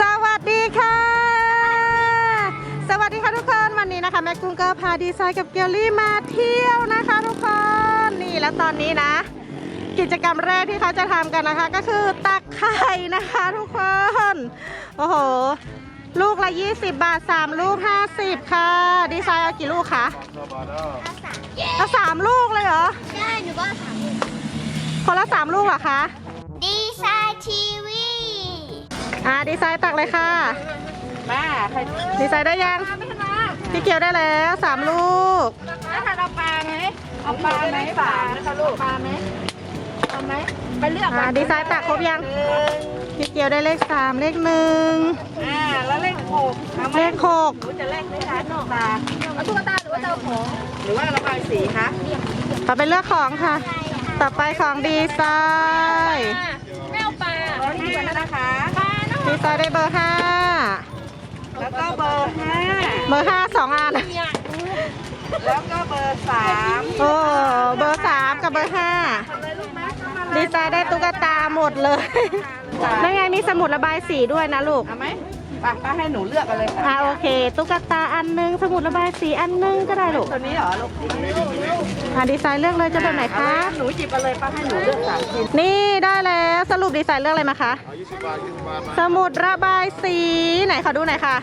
สวัสดีค่ะ สวัสดีค่ะทุกคนวันนี้นะคะแม่กุ้งก็พาดีไซน์กับเกลลี่มาเที่ยวนะคะทุกคนนี่แล้วตอนนี้นะ กิจกรรมแรกที่เขาจะทำกันนะคะ ก็คือตักไข่นะคะทุกคนโอ้โหลูกละ 20 บาท 3 ลูก 50 ค่ะ ดีไซน์เอากี่ลูกคะเอาสามเอาสามลูกเลยเหรอ ได้หนูก็เอาสามคนละสามลูกเหรอคะ ดีไซน์ทีวี อ่าดีไซน์ตักเลยค่ะ มาใครดีไซน์ได้ยังพี่เกียวได้แล้วสามลูก แล้วทานเอาปลาไหมเอาปลาไหมปลานะคะลูกปลาไหมเอาไหมไปเลือกอ่าดีไซน์ตักครบยัง พี่เกียวได้เลขสามเลขหนึ่งอ่าแล้วเลขหกเอาไหมเลขหกหนูจะเลขไหมคะตุ๊กตาเอาตุ๊กตาหรือว่าเจ้าของหรือว่าระบายสีคะต่อไปเลือกของค่ะ ต่อไปของดีไซน์ไม่เอาปลาร้อยห้านะคะ ปลาเนาะดีไซน์ได้เบอร์ห้าแล้วก็เบอร์ห้าเบอร์ห้าสองอันแล้วก็เบอร์สามโอ้เบอร์สามกับเบอร์ห้าเลยลูกนะเข้ามาเลยดีไซน์ได้ตุ๊กตาหมดเลยนั่นไงมีสมุดระบายสีด้วยนะลูกเอาไหม ไปป้าให้หนูเลือกกันเลยค่ะอ่าโอเค ตุ๊กตาอันหนึง สมุดระบายสีอันหนึงก็ได้ลูกตัวนี้เหรอลูกอ่าดีไซน์เลือกเลยจะแบบไหนเอาคะเลยหนูหยิบไปเลยป้าให้หนูเลือกสามชิ้นนี่ได้แล้วสรุปดีไซน์เลือกอะไรมาคะสมุดระบายสีไหนขอดูหน่อยค่ะ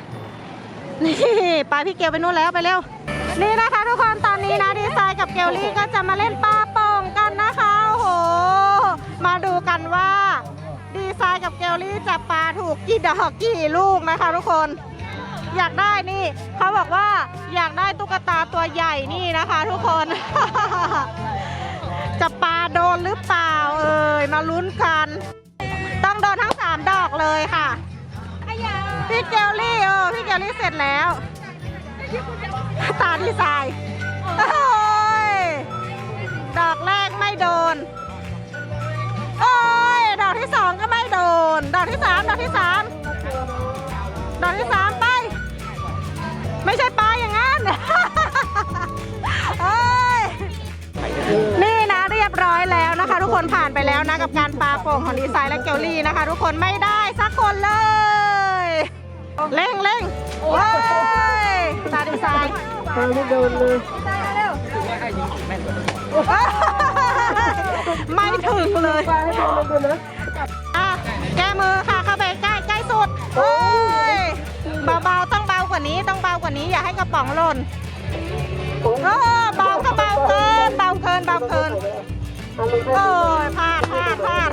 นี่ไปพี่เกลไปนู่นแล้วไปเร็ว นี่นะคะทุกคนตอนนี้นะดีไซน์กับเกลลี่ก็ กกี่ดอกกี่ลูกนะคะทุกคน อยากได้นี่เขาบอกว่าอยากได้ตุ๊กตาตัวใหญ่นี่นะคะ ทุกคน จะปาโดนหรือเปล่าเอ่ยมาลุ้นกัน ต้องโดนทั้งสามดอกเลยค่ะพี่เกลลี่เออพี่เกลลี่เสร็จแล้วตาดีไซน์ อกที่สามดอกที่สามดอกที่สามไป ไม่ใช่ปลาอย่างนั้นเอ้ยนี่นะเรียบร้อยแล้วนะคะ ทุกคนผ่านไปแล้วนะกับการปาโป่งของดีไซน์และเกลลี่นะคะ ทุกคนไม่ได้สักคนเลย เร่งเร่งโอ้ยตาดีไซน์ไม่โดนเลยไม่ถึงเลยอะแก้ มือค่ะ เข้าไปใกล้ใกล้สุดโอ้ยเบาๆต้องเบากว่านี้ต้องเบากว่านี้อย่าให้กระป๋องหล่นโอ้เบาก็เบาเกินเบาเกินเบาเกินโอ้ยพลาดพลาดพลาด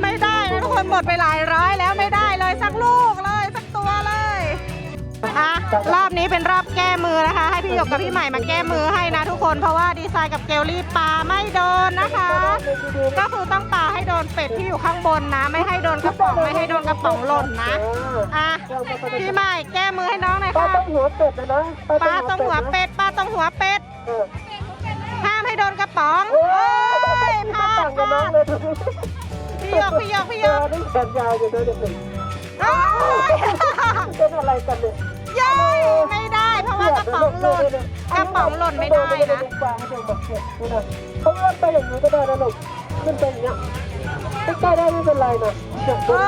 ไม่ได้นะทุกคนหมดไปหลายร้อย รอบนี้เป็นรอบแก้มือนะคะ ให้พี่หยกกับพี่ใหม่มาแก้มือให้นะทุกคนเพราะว่าดีไซน์กับเกลลี่ปลาไม่โดนนะคะ ก็คือต้องปลาให้โดนเป็ดที่อยู่ข้างบนนะ ไม่ให้โดนกระป๋องไม่ให้โดนกระป๋องหล่นนะอะพี่ใหม่แก้มือให้น้องหน่อยปลาค่ะต้องหัวเป็ดนะนะปลาตรงหัวเป็ดปลาตรงหัวเป็ดเออห้ามให้โดนกระป๋องโอ้โอ้ยยพลาต่าดงพกับน้ลาองดเลยพี่หยกพี่หยกพี่หยเจอกได้แขนยาวอยู่เลยเด็กโอ้ยๆเป็นอะไรกันเนี่ย เย้ยไม่ได้เพราะว่ากระป๋องหล่นกระป๋องหล่นไม่ได้นะเด็กๆนี่นะเขาเลื่อนไปอย่างนี้ก็ได้นะลูกขึ้นไปอย่างเงี้ยใกล้ได้ไม่เป็นไรนะเด็กโอ้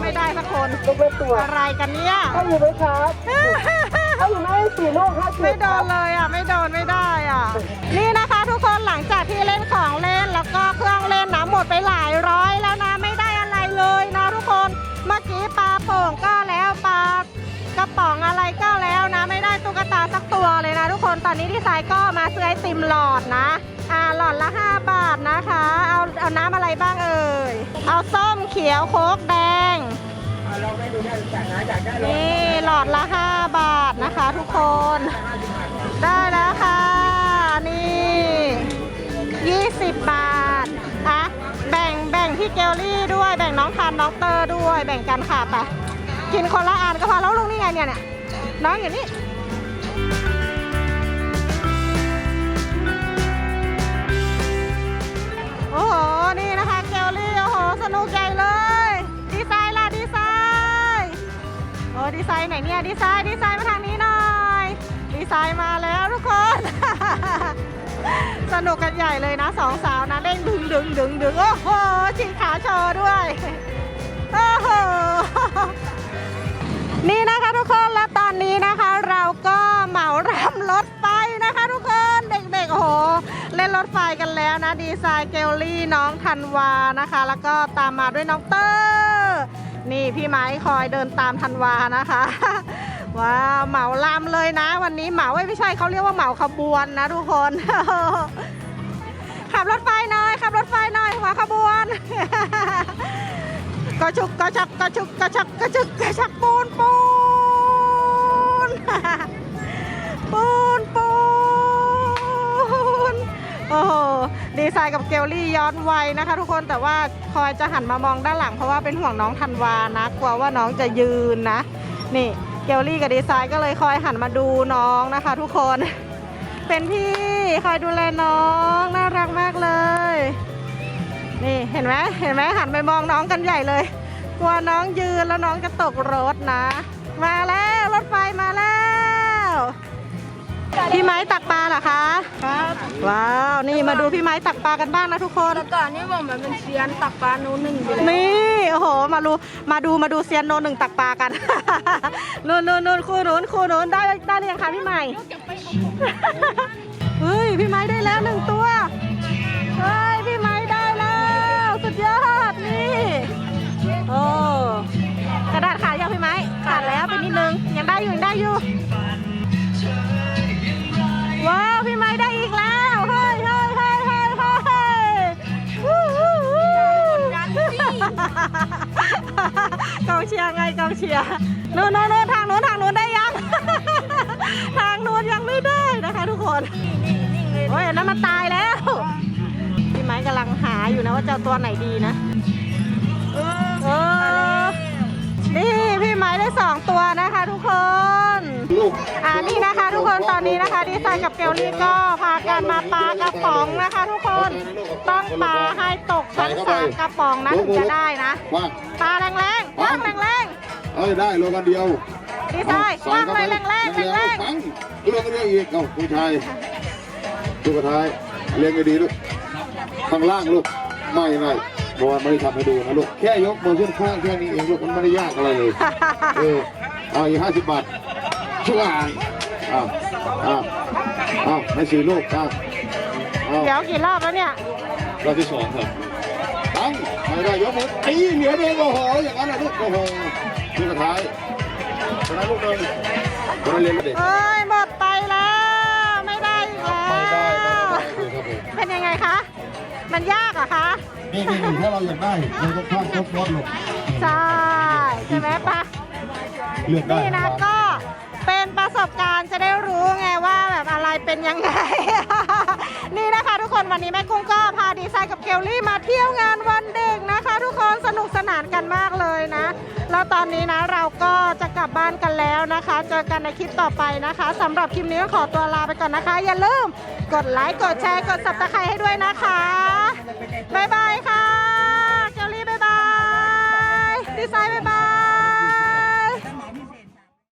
ไม่ได้สักคนลูกเล่นตัวอะไรกันเนี่ยถ้าอยู่ไหมครับถ้าอยู่ไหมสี่ลูกห้าสิบไม่โดนเลยอะไม่โดนไม่ได้อะนี่นะคะทุกคนหลังจากที่เล่นของเล่นแล้วก็เครื่องเล่นนะหมดไปหลายร้อยแล้วนะไม่ได้อะไรเลยนะทุกคนเมื่อกี้ปลาโป่งก็ อะไรก็แล้วนะ ไม่ได้ตุ๊กตาสักตัวเลยนะทุกคนตอนนี้ดีไซน์ก็มาซื้อไอติมหลอดนะ อ่าหลอดละ 5 บาทนะคะ เอาเอาน้ำอะไรบ้างเอ่ย เอาส้มเขียวโค้กแดงนี่หลอดละ 5 บาทนะคะทุกคน ได้แล้วค่ะนี่ 20 บาทอะแบ่งแบ่งพี่เกลลี่ด้วยแบ่งน้องทันน้องเตอร์ด้วยแบ่งกันค่ะไป กินคนละอันก็พอแล้วลงนี่ไงเนี่ยเนี่ยน้องอยู่นี่โอ้โห นี่นะคะเกลลี่ โอ้โห สนุกใหญ่เลย ดีไซน์ล่ะ ดีไซน์โอ้ดีไซน์ไหนเนี่ย ดีไซน์ ดีไซน์มาทางนี้หน่อย ดีไซน์มาแล้วทุกคน สนุกกันใหญ่เลยนะสองสาวนะเร่งดึงดึงดึงดึงโอ้โหฉีกขาโชว์ด้วย โอ้โห นี่นะคะทุกคนแล้วตอนนี้นะคะเราก็เหมารำรถไฟนะคะ ทุกคนเด็กๆโอ้โหเล่นรถไฟกันแล้วนะ ดีไซน์เกลลี่น้องธันวานะคะ แล้วก็ตามมาด้วยน้องเตอร์นี่พี่ไม้คอยเดินตามธันวานะคะ ว้าวเหมาลำเลยนะ วันนี้เหมาไม่ใช่เขาเรียกว่าเหมาขบวนนะทุกคน ขับรถไฟหน่อยขับรถไฟหน่อยหัวขบวน กระชุกกระชักกระชุกกระชักกระชุกกระชักปูนปูนปูนปูนโอ้โหดีไซน์กับเกลลี่ย้อนวัยนะคะ ทุกคนแต่ว่าคอยจะหันมามองด้านหลังเพราะว่าเป็นห่วงน้องธันวานะกลัวว่าน้องจะยืนนะ นี่เกลลี่กับดีไซน์ก็เลยคอยหันมาดูน้องนะคะ ทุกคนเป็นพี่คอยดูแลน้องน่ารักมากเลย นี่เห็นไหมเห็นไหมหันไปมองน้องกันใหญ่เลย กลัวน้องยืนแล้วน้องจะตกรถนะ มาแล้วรถไฟมาแล้วพี่ไม้ตักปลาเหรอคะครับว้าวนี่มาดูพี่ไม้ตักปลากันบ้างนะทุกคนแต่ก่อนนี่ผมมันเป็นเซียนตักปลาโน้นหนึ่งอยู่แล้วนี่โอ้โหมาดูมาดูมาดูเซียนโนหนึ่งตักปลากันนู่นนู่นนู่นคู่นู้นคู่นู้นได้ได้หรือยังคะพี่ใหม่เฮ้ยพี่ไม้ได้แล้วหนึ่งตัวเฮ้ย เชียร์ไงกองเชียร์นู่นนู่นนู่นทางนู้นทางนู้นได้ยัง ทางนู้นยังไม่ได้นะคะ ทุกคนโอ้ยอันนั้นมันตายแล้วพี่ไม้กำลังหาอยู่นะว่าจะเอาตัวไหนดีนะเออนี่พี่ไม้ได้สองตัวนะคะ ทุกคนลูกอ่านี่นะคะ ทุกคนตอนนี้นะคะดีไซน์กับเกลลี่ก็พากันมาปลากระป๋องนะคะ ทุกคนต้องปลาให้ตกทั้งสามกระป๋องนะถึงจะได้นะว่างปลาแรงๆ ว่างแรงเอ้ยได้โลกันเดียวดีไซน์ว่างเลยแรงๆแรงฟังเรื่องกันเดียวอีกเอ้าผู้ชายลูกกระทายเลี้ยงให้ดีลูกข้างล่างลูกไม่ไม่บอกว่าไม่ได้ทำให้ดูนะลูกแค่ยกมือขึ้นข้างแค่นี้เองลูกมันไม่ได้ยากอะไรเลยเออเอาอีกห้าสิบบาทช่วยอ้าวอ้าวอ้าวให้สี่ลูกอ้าวอ้าวๆเดี๋ยวกี่รอบแล้วเนี่ยรอบที่สองครับ ตั้งไม่ได้ยกมือตีเหนียวเองโอ้โหอย่างนั้นแหละลูกโอ้โหลูกกระท้ายชนะลูกหนึ่งชนะเรียนเด็กเอ้ยหมดไปแล้ว ไม่ได้อีกแล้ไม่ได้ไม่ได้วครับผมเป็นยังไงคะ มันยากเหรอะคะนี่นี่นี่ถ้าเราอยากได้เราต้องข้ามครบรถลูกใช่ใช่ไหมปะเลือกได้นี่นะก็เป็นประสบการณ์จะได้รู้ไงว่าแบบอะไรเป็นยังไง นี่นะคะ ทุกคนวันนี้แม่คุ้งก็พาดีไซน์กับเคลลี่มาเที่ยวงานวันเด็กนะคะ ทุกคนสนุกสนานกันมากเลยนะแล้วตอนนี้นะเราก็จะกลับบ้านกันแล้วนะคะ เจอกันในคลิปต่อไปนะคะสำหรับคลิปนี้ก็ขอตัวลาไปก่อนนะคะ อย่าลืมกดไลค์กดแชร์กดสับตะไคร้ให้ด้วยนะคะบ๊ายบายค่ะเคลลี่บ๊ายบายดีไซน์บ๊ายบาย